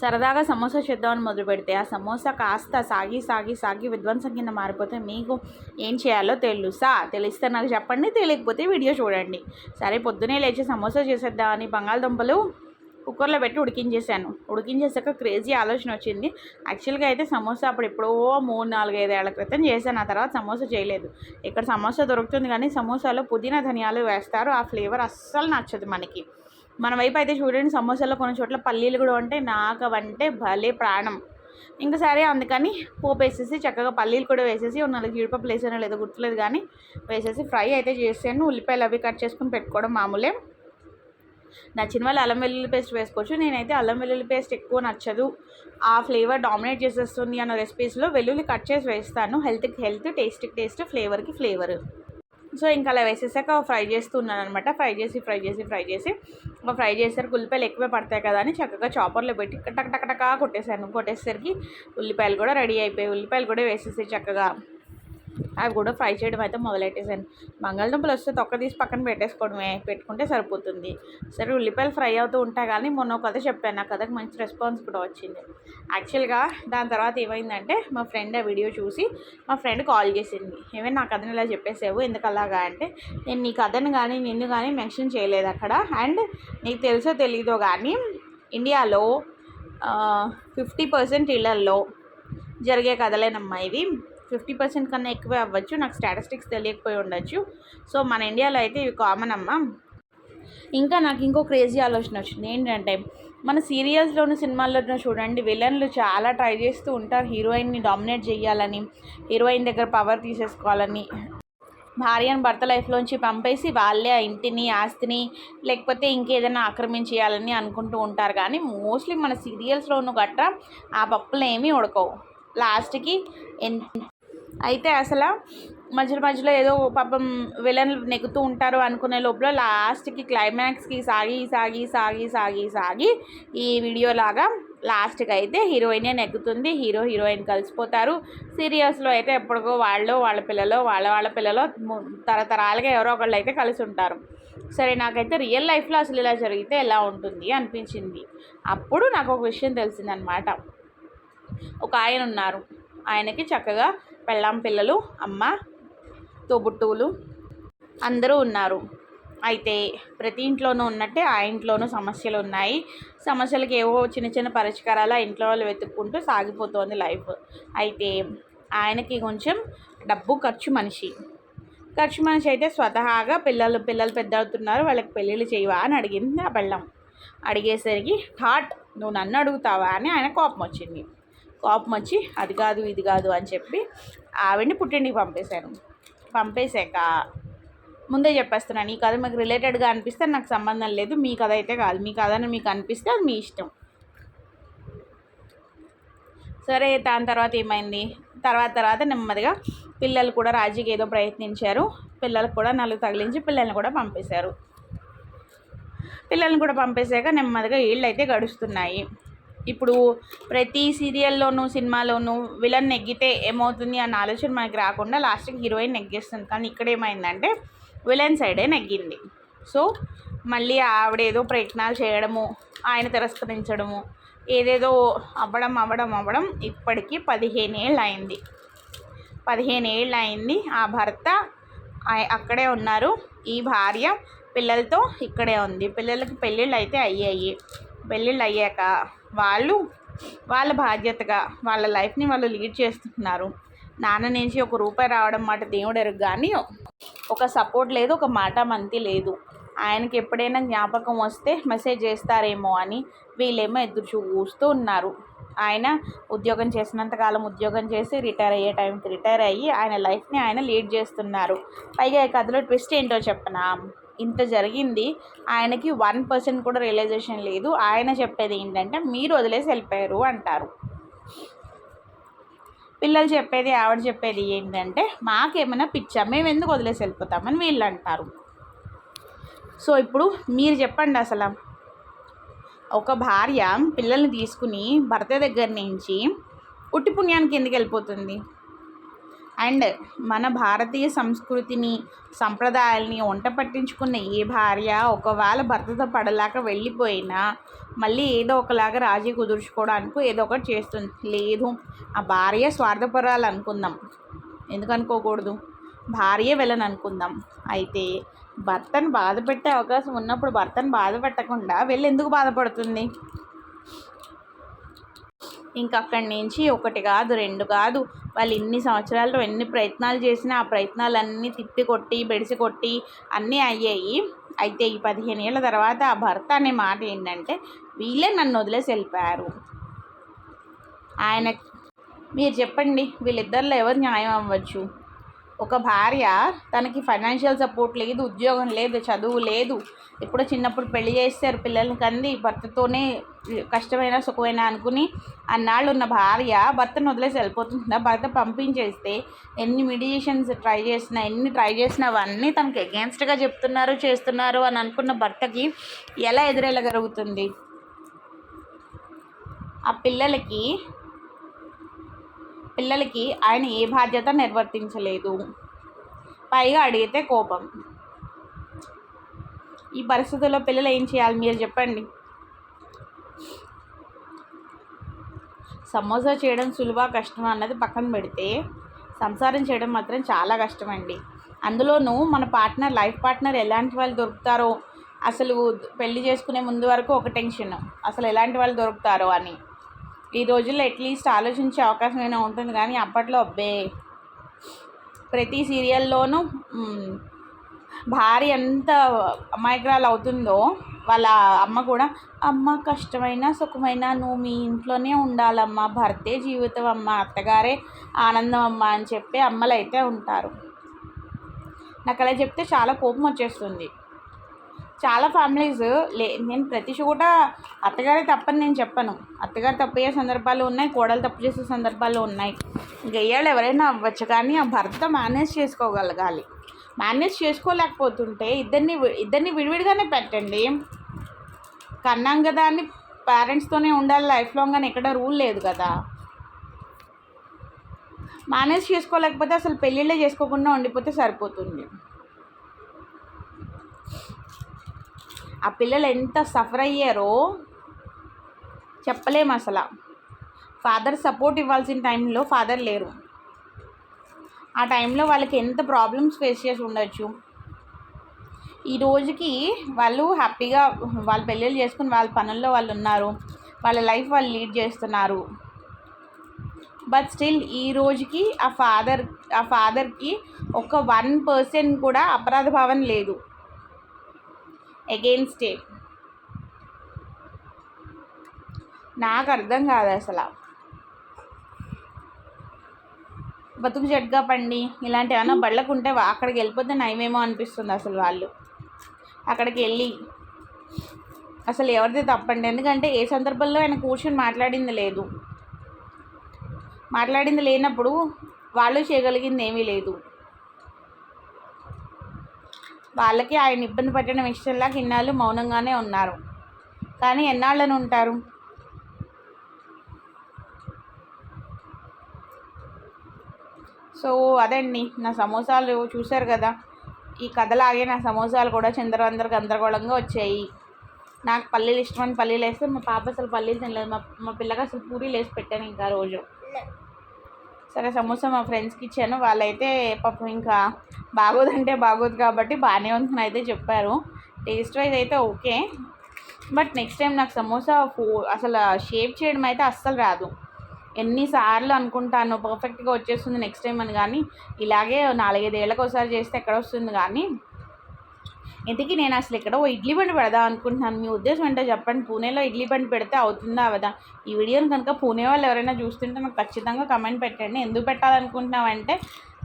సరదాగా సమోసా చేద్దామని మొదలు పెడితే ఆ సమోసా కాస్త సాగి సాగి సాగి విధ్వంసం కింద మారిపోతే మీకు ఏం చేయాలో తెలుసా? తెలిస్తే నాకు చెప్పండి తెలియకపోతే వీడియో చూడండి. సరే పొద్దునే లేచి సమోసా చేసేద్దామని బంగాళదుంపలు కుక్కర్లో పెట్టి ఉడికించేసాను ఉడికించేసాక క్రేజీ ఆలోచన వచ్చింది. యాక్చువల్గా అయితే సమోసా అప్పుడు ఎప్పుడో మూడు నాలుగు ఐదు ఏళ్ళ క్రితం చేశాను. ఆ తర్వాత సమోసా చేయలేదు. ఇక్కడ సమోసా దొరుకుతుంది కానీ సమోసాలో పుదీనా ధనియాలు వేస్తారు. ఆ ఫ్లేవర్ అస్సలు నచ్చదు మనకి. మన వైపు అయితే చూడండి సమోసాలో కొన్ని చోట్ల పల్లీలు కూడా ఉంటే నాకు అవంటే భలే ప్రాణం. ఇంకా సరే అందుకని పోపు వేసేసి చక్కగా పల్లీలు కూడా వేసేసి ఒక నాలుగు జీడిపప్పులు వేసానో లేదో గుర్తులేదు కానీ వేసేసి ఫ్రై అయితే చేసాను ఉల్లిపాయలు అవి కట్ చేసుకుని పెట్టుకోవడం మామూలే. నచ్చిన వాళ్ళు అల్లం వెల్లుల్లి పేస్ట్ వేసుకోవచ్చు. నేనైతే అల్లం వెల్లుల్లి పేస్ట్ ఎక్కువ నచ్చదు. ఆ ఫ్లేవర్ డామినేట్ చేసేస్తుంది అన్న రెసిపీస్లో వెల్లుల్లి కట్ చేసి వేస్తాను. హెల్త్కి హెల్త్ టేస్ట్కి టేస్ట్ ఫ్లేవర్కి ఫ్లేవర్. సో ఇంకా అలా వేసేసాక ఫ్రై చేస్తున్నాను అనమాట ఫ్రై చేసి ఫ్రై చేసి ఫ్రై చేసి. ఫ్రై చేసేసరికి ఉల్లిపాయలు ఎక్కువే పడతాయి కదా అని చక్కగా చాపర్లో పెట్టి టక్ టక్ టకా కొట్టేసాను. కొట్టేసరికి ఉల్లిపాయలు కూడా రెడీ అయిపోయాయి. ఉల్లిపాయలు కూడా వేసేసి చక్కగా అవి కూడా ఫ్రై చేయడం అయితే మొదలెట్టేసాను. బంగాళదుంపలు వస్తే తొక్క తీసి పక్కన పెట్టేసుకోవడమే పెట్టుకుంటే సరిపోతుంది. సరే ఉల్లిపాయలు ఫ్రై అవుతూ ఉంటాయి కానీ మొన్న కథ చెప్పాను ఆ కథకు మంచి రెస్పాన్స్ కూడా వచ్చింది. యాక్చువల్గా దాని తర్వాత ఏమైందంటే మా ఫ్రెండ్ ఆ వీడియో చూసి మా ఫ్రెండ్ కాల్ చేసింది. ఏమైనా నా కథను ఇలా చెప్పేసావు ఎందుకు అలాగా? అంటే నేను నీ కథను కానీ నిన్ను కానీ మెన్షన్ చేయలేదు అక్కడ. అండ్ నీకు తెలుసో తెలీదో కానీ ఇండియాలో ఫిఫ్టీ పర్సెంట్ ఇళ్ళల్లో జరిగే కథలేనమ్మా ఇది ఫిఫ్టీ పర్సెంట్ కన్నా ఎక్కువే అవ్వచ్చు. నాకు స్టాటిస్టిక్స్ తెలియకపోయి ఉండొచ్చు. సో మన ఇండియాలో అయితే ఇవి కామన్ అమ్మా. ఇంకా నాకు ఇంకో క్రేజీ ఆలోచన వచ్చింది. ఏంటంటే మన సీరియల్స్లోను సినిమాల్లోనూ చూడండి విలన్లు చాలా ట్రై చేస్తూ ఉంటారు. హీరోయిన్ని డామినేట్ చేయాలని హీరోయిన్ దగ్గర పవర్ తీసేసుకోవాలని భార్యను భర్త లైఫ్లోంచి పంపేసి వాళ్ళే ఆ ఇంటిని ఆస్తిని లేకపోతే ఇంకేదైనా ఆక్రమించేయాలని అనుకుంటూ ఉంటారు. కానీ మోస్ట్లీ మన సీరియల్స్లోనూ గట్రా ఆ పప్పులు ఏమీ ఉడకవు. లాస్ట్కి ఎంత అయితే అసలు మధ్యలో మధ్యలో ఏదో పాపం విలన్లు నెగ్గుతూ ఉంటారు అనుకునే లోపల లాస్ట్కి క్లైమాక్స్కి సాగి సాగి సాగి సాగి సాగి ఈ వీడియో లాగా లాస్ట్కి అయితే హీరోయినే నెగ్గుతుంది. హీరో హీరోయిన్ కలిసిపోతారు. సీరియల్స్లో అయితే ఎప్పటికో వాళ్ళు వాళ్ళ పిల్లలు వాళ్ళ వాళ్ళ పిల్లలు తరతరాలుగా ఎవరో ఒకళ్ళు అయితే కలిసి ఉంటారు. సరే నాకైతే రియల్ లైఫ్లో అసలు ఇలా జరిగితే ఎలా ఉంటుంది అనిపించింది? అప్పుడు నాకు ఒక విషయం తెలిసిందనమాట. ఒక ఆయన ఉన్నారు. ఆయనకి చక్కగా పెళ్ళాం పిల్లలు అమ్మ తోబుట్టువులు అందరూ ఉన్నారు. అయితే ప్రతి ఇంట్లోనూ ఉన్నట్టే ఆ ఇంట్లోనూ సమస్యలు ఉన్నాయి. సమస్యలకి ఏవో చిన్న చిన్న పరిష్కారాలు ఆ ఇంట్లో వాళ్ళు వెతుక్కుంటూ సాగిపోతుంది లైఫ్. అయితే ఆయనకి కొంచెం డబ్బు ఖర్చు మనిషి. ఖర్చు మనిషి అయితే స్వతహాగా పిల్లలు పిల్లలు పెద్ద అవుతున్నారు వాళ్ళకి పెళ్ళిళ్ళు చేయవా అని అడిగింది ఆ పెళ్ళం. అడిగేసరికి థాట్ నువ్వు నన్ను అడుగుతావా? అని ఆయన కోపం వచ్చింది. కోపం వచ్చి అది కాదు ఇది కాదు అని చెప్పి ఆవిడ్ని పుట్టింటికి పంపేశాను పంపేశాక ముందే చెప్పేస్తున్నాను ఈ కథ మీకు రిలేటెడ్గా అనిపిస్తే నాకు సంబంధం లేదు మీ కథ అయితే కాదు మీ కథను మీకు అనిపిస్తే అది మీ ఇష్టం. సరే దాని తర్వాత ఏమైంది? తర్వాత తర్వాత నెమ్మదిగా పిల్లలు కూడా రాజీకి ఏదో ప్రయత్నించారు. పిల్లలకు కూడా నలుగు తగిలించి పిల్లల్ని కూడా పంపేశారు. పిల్లల్ని కూడా పంపేశాక నెమ్మదిగా ఏళ్ళు అయితే గడుస్తున్నాయి. ఇప్పుడు ప్రతి సీరియల్లోనూ సినిమాలోనూ విలన్ నెగ్గితే ఏమవుతుంది అన్న ఆలోచన మనకి రాకుండా లాస్ట్కి హీరోయిన్ నెగ్గేస్తుంది. కానీ ఇక్కడ ఏమైందంటే విలన్ సైడే నెగ్గింది. సో మళ్ళీ ఆవిడ ఏదో ప్రయత్నాలు చేయడము ఆయన తిరస్కరించడము ఏదేదో అవ్వడం అవ్వడం అవ్వడం ఇప్పటికీ పదిహేను ఏళ్ళు అయింది పదిహేను ఏళ్ళు అయింది ఆ భర్త అక్కడే ఉన్నారు. ఈ భార్య పిల్లలతో ఇక్కడే ఉంది. పిల్లలకి పెళ్ళిళ్ళు అయితే అయ్యాయి. పెళ్ళిళ్ళు అయ్యాక వాళ్ళు వాళ్ళ బాధ్యతగా వాళ్ళ లైఫ్ని వాళ్ళు లీడ్ చేస్తున్నారు. నాన్న నుంచి ఒక రూపాయి రావడం మాట దేవుడు ఎరుగు కానీ ఒక సపోర్ట్ లేదు ఒక మాట మంతి లేదు. ఆయనకి ఎప్పుడైనా జ్ఞాపకం వస్తే మెసేజ్ చేస్తారేమో అని వీళ్ళేమో ఎదురు చూస్తూ ఉన్నారు. ఆయన ఉద్యోగం చేసినంతకాలం ఉద్యోగం చేసి రిటైర్ అయ్యే టైంకి రిటైర్ అయ్యి ఆయన లైఫ్ని ఆయన లీడ్ చేస్తున్నారు. పైగా ఈ కథలో ట్విస్ట్ ఏంటో చెప్పనా? ఇంత జరిగింది. ఆయనకి వన్ పర్సెంట్ కూడా రియలైజేషన్ లేదు. ఆయన చెప్పేది ఏంటంటే మీరు వదిలేసి వెళ్ళిపోయారు అంటారు. పిల్లలు చెప్పేది ఆవిడ చెప్పేది ఏంటంటే మాకేమైనా పిచ్చా? మేము ఎందుకు వదిలేసి వెళ్ళిపోతామని వీళ్ళు అంటారు. సో ఇప్పుడు మీరు చెప్పండి అసలు. ఒక భార్య పిల్లల్ని తీసుకుని భర్త దగ్గర నుంచి ఉట్టి పుణ్యానికి ఎందుకు వెళ్ళిపోతుంది? అండ్ మన భారతీయ సంస్కృతిని సంప్రదాయాల్ని వంట పట్టించుకున్న ఏ భార్య ఒకవేళ భర్తతో పడలేక వెళ్ళిపోయినా మళ్ళీ ఏదో ఒకలాగా రాజీ కుదుర్చుకోవడానికి ఏదో ఒకటి చేస్తుంది. లేదు ఆ భార్య స్వార్థపరాలు అనుకుందాం. ఎందుకు అనుకోకూడదు? భార్య వెళ్ళని అనుకుందాం. అయితే భర్తను బాధ పెట్టే అవకాశం ఉన్నప్పుడు భర్తను బాధ పెట్టకుండా వెళ్ళి ఎందుకు బాధపడుతుంది? ఇంక అక్కడి నుంచి ఒకటి కాదు రెండు కాదు. వాళ్ళు ఇన్ని సంవత్సరాల్లో ఎన్ని ప్రయత్నాలు చేసినా ఆ ప్రయత్నాలన్నీ తిప్పి కొట్టి బెడిసి కొట్టి అన్నీ అయ్యాయి. అయితే ఈ పదిహేను ఏళ్ళ తర్వాత ఆ భర్త అనే మాట ఏంటంటే వీళ్ళే నన్ను వదిలేసి వెళ్ళిపోయారు. ఆయన మీరు చెప్పండి వీళ్ళిద్దరిలో ఎవరు న్యాయం అవ్వచ్చు? ఒక భార్య తనకి ఫైనాన్షియల్ సపోర్ట్ లేదు ఉద్యోగం లేదు చదువు లేదు. ఎప్పుడో చిన్నప్పుడు పెళ్ళి చేస్తారు పిల్లల్ని కంది భర్తతోనే కష్టమైన సుఖమైన అనుకుని అన్నాళ్ళు ఉన్న భార్య భర్తను వదిలేసి వెళ్ళిపోతుందా? భర్త పంపించేస్తే ఎన్ని మెడియేషన్స్ ట్రై చేసినా ఎన్ని ట్రై చేసినా అవన్నీ తనకి అగేన్స్ట్గా చెప్తున్నారు చేస్తున్నారు అని అనుకున్న భర్తకి ఎలా ఎదురెళ్ళగలుగుతుంది? ఆ పిల్లలకి పిల్లలకి ఆయన ఏ బాధ్యత నిర్వర్తించలేదు. పైగా అడిగితే కోపం. ఈ పరిస్థితుల్లో పిల్లలు ఏం చేయాలి మీరు చెప్పండి. సమోసా చేయడం సులువా కష్టం అన్నది పక్కన పెడితే సంసారం చేయడం మాత్రం చాలా కష్టమండి. అందులోనూ మన పార్ట్నర్ లైఫ్ పార్ట్నర్ ఎలాంటి వాళ్ళు దొరుకుతారో అసలు పెళ్ళి చేసుకునే ముందు వరకు ఒక టెన్షన్. అసలు ఎలాంటి వాళ్ళు దొరుకుతారో అని. ఈ రోజుల్లో అట్లీస్ట్ ఆలోచించే అవకాశం అయినా ఉంటుంది కానీ అప్పట్లో అబ్బే. ప్రతి సీరియల్లోనూ భార్య ఎంత అమాయకురాలు అవుతుందో వాళ్ళ అమ్మ కూడా అమ్మ కష్టమైన సుఖమైన నువ్వు మీ ఇంట్లోనే ఉండాలమ్మా భర్తే జీవితం అమ్మ అత్తగారే ఆనందం అమ్మ అని చెప్పి అమ్మలు అయితే ఉంటారు. నాకు అలా చెప్తే చాలా కోపం వచ్చేస్తుంది. చాలా ఫ్యామిలీస్ లే నేను ప్రతి చోట అత్తగారి తప్పని నేను చెప్పను. అత్తగారు తప్పు చేసే సందర్భాలు ఉన్నాయి కోడలు తప్పు చేసే సందర్భాలు ఉన్నాయి. గయ్యాళ్ళు ఎవరైనా అవ్వచ్చు కానీ ఆ భర్త మేనేజ్ చేసుకోగలగాలి. మేనేజ్ చేసుకోలేకపోతుంటే ఇద్దరిని ఇద్దరిని విడివిడిగానే పెట్టండి. కన్నాం కదా అని పేరెంట్స్తోనే ఉండాలి లైఫ్ లాంగ్ అని ఎక్కడ రూల్ లేదు కదా. మేనేజ్ చేసుకోలేకపోతే అసలు పెళ్ళిళ్ళే చేసుకోకుండా ఉండిపోతే సరిపోతుంది. ఆ పిల్లలు ఎంత సఫర్ అయ్యారో చెప్పలేము అసలు. ఫాదర్ సపోర్ట్ ఇవ్వాల్సిన టైంలో ఫాదర్ లేరు. ఆ టైంలో వాళ్ళకి ఎంత ప్రాబ్లమ్స్ ఫేస్ చేసి ఉండొచ్చు. ఈ రోజుకి వాళ్ళు హ్యాపీగా వాళ్ళ పెళ్ళిళ్ళు చేసుకుని వాళ్ళ పనుల్లో వాళ్ళు ఉన్నారు. వాళ్ళ లైఫ్ వాళ్ళు లీడ్ చేస్తున్నారు. బట్ స్టిల్ ఈ రోజుకి ఆ ఫాదర్ ఆ ఫాదర్కి ఒక వన్ పర్సెంట్ కూడా అపరాధ భావన లేదు. అగెయిన్స్ట్ ఏ? నాకు అర్థం కాదు అసలు. బతుకు జడ్గా పండి ఇలాంటి ఏమైనా బళ్ళకు ఉంటే అక్కడికి వెళ్ళిపోతే నయమేమో అనిపిస్తుంది అసలు వాళ్ళు. అక్కడికి వెళ్ళి. అసలు ఎవరిది తప్పండి. ఎందుకంటే ఏ సందర్భంలో ఆయన కూర్చొని మాట్లాడింది లేదు. మాట్లాడింది లేనప్పుడు వాళ్ళు చేయగలిగింది ఏమీ లేదు. వాళ్ళకి ఆయన ఇబ్బంది పట్టిన విషయంలా ఇన్నాళ్ళు మౌనంగానే ఉన్నారు. కానీ ఎన్నాళ్ళని ఉంటారు? సో అదండి. నా సమోసాలు చూశారు కదా. ఈ కథలాగే నా సమోసాలు కూడా చంద్రవందరు గందరగోళంగా వచ్చాయి. నాకు పల్లీలు ఇష్టమని పల్లీలు వేస్తే మా పాప అసలు పల్లీలు తినలేదు. మా మా పిల్లకి అసలు పూరీలు వేసి పెట్టాను ఇంకా రోజు. సరే సమోసా మా ఫ్రెండ్స్కి ఇచ్చాను. వాళ్ళైతే పాపం ఇంకా బాగోదంటే బాగోదు కాబట్టి బాగానే ఉందని అయితే చెప్పారు. టేస్ట్ వైజ్ అయితే ఓకే. బట్ నెక్స్ట్ టైం నాకు సమోసా ఫో అసలు షేప్ చేయడం అయితే అస్సలు రాదు. ఎన్నిసార్లు అనుకుంటాను పర్ఫెక్ట్గా వచ్చేస్తుంది నెక్స్ట్ టైం అని. కానీ ఇలాగే నాలుగైదేళ్ళకి ఒకసారి చేస్తే ఎక్కడ వస్తుంది? కానీ ఇంతకీ నేను అసలు ఇక్కడ ఓ ఇడ్లీ బండి పెడదాం అనుకుంటున్నాను. మీ ఉద్దేశం ఏంటో చెప్పండి. పూణేలో ఇడ్లీ బండి పెడితే అవుతుందా అవదా? ఈ వీడియోని కనుక పూణే వాళ్ళు ఎవరైనా చూస్తుంటే నాకు ఖచ్చితంగా కమెంట్ పెట్టండి. ఎందుకు పెట్టాలనుకుంటున్నామంటే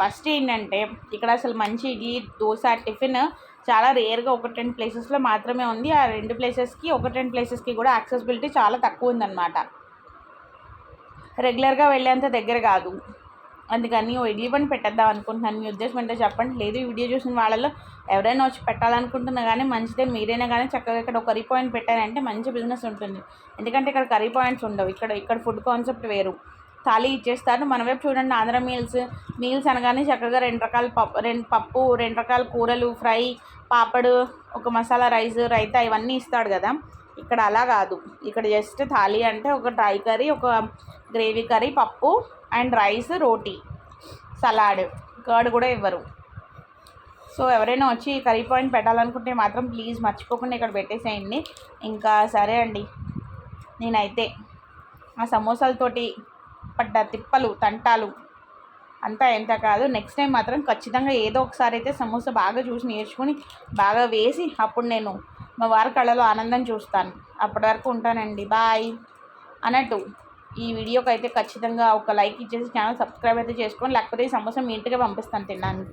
ఫస్ట్ ఏంటంటే ఇక్కడ అసలు మంచి ఇడ్లీ దోశ టిఫిన్ చాలా రేర్గా ఒక టెన్ ప్లేసెస్లో మాత్రమే ఉంది. ఆ రెండు ప్లేసెస్కి ఒక టెన్ ప్లేసెస్కి కూడా యాక్సెసిబిలిటీ చాలా తక్కువ ఉందన్నమాట. రెగ్యులర్గా వెళ్ళేంత దగ్గర కాదు. అందుకని ఓ ఇడ్లీ బండి పెట్టేద్దాం అనుకుంటున్నాను. మీ ఉద్దేశం ఏంటో చెప్పండి. లేదు ఈ వీడియో చూసిన వాళ్ళలో ఎవరైనా వచ్చి పెట్టాలనుకుంటున్నా కానీ మంచిదే. మీరైనా కానీ చక్కగా ఇక్కడ ఒక కర్రీ పాయింట్ పెట్టారంటే మంచి బిజినెస్ ఉంటుంది. ఎందుకంటే ఇక్కడ కర్రీ పాయింట్స్ ఉండవు. ఇక్కడ ఇక్కడ ఫుడ్ కాన్సెప్ట్ వేరు. థాలీ ఇచ్చేస్తారు. మన వైపు చూడండి ఆంధ్ర మీల్స్ మీల్స్ అనగానే చక్కగా రెండు రకాల పప్పు రెండు పప్పు రెండు రకాల కూరలు ఫ్రై పాపడు ఒక మసాలా రైస్ రైతా ఇవన్నీ ఇస్తాడు కదా. ఇక్కడ అలా కాదు. ఇక్కడ జస్ట్ థాలీ అంటే ఒక డ్రై కర్రీ ఒక గ్రేవీ కర్రీ పప్పు and rice roti salad. Curd కూడా ఇవ్వరు. సో ఎవరైనా వచ్చి కర్రీ పాయింట్ పెట్టాలనుకుంటే మాత్రం ప్లీజ్ మర్చిపోకుండా ఇక్కడ పెట్టేసేయండి. ఇంకా సరే అండి. నేనైతే ఆ సమోసాలతోటి పడ్డ తిప్పలు తంటాలు అంతా ఎంత కాదు. నెక్స్ట్ టైం మాత్రం ఖచ్చితంగా ఏదో ఒకసారి అయితే సమోసా బాగా చూసి నేర్చుకుని బాగా వేసి అప్పుడు నేను మా వారి కళ్ళలో ఆనందం చూస్తాను. అప్పటి వరకు ఉంటానండి. బాయ్. అన్నట్టు ఈ వీడియోకి అయితే ఖచ్చితంగా ఒక లైక్ ఇచ్చేసి ఛానల్ సబ్స్క్రైబ్ అయితే చేసుకోండి. లేకపోతే ఈ సమోసా మీ ఇంటికే పంపిస్తాను తినడానికి.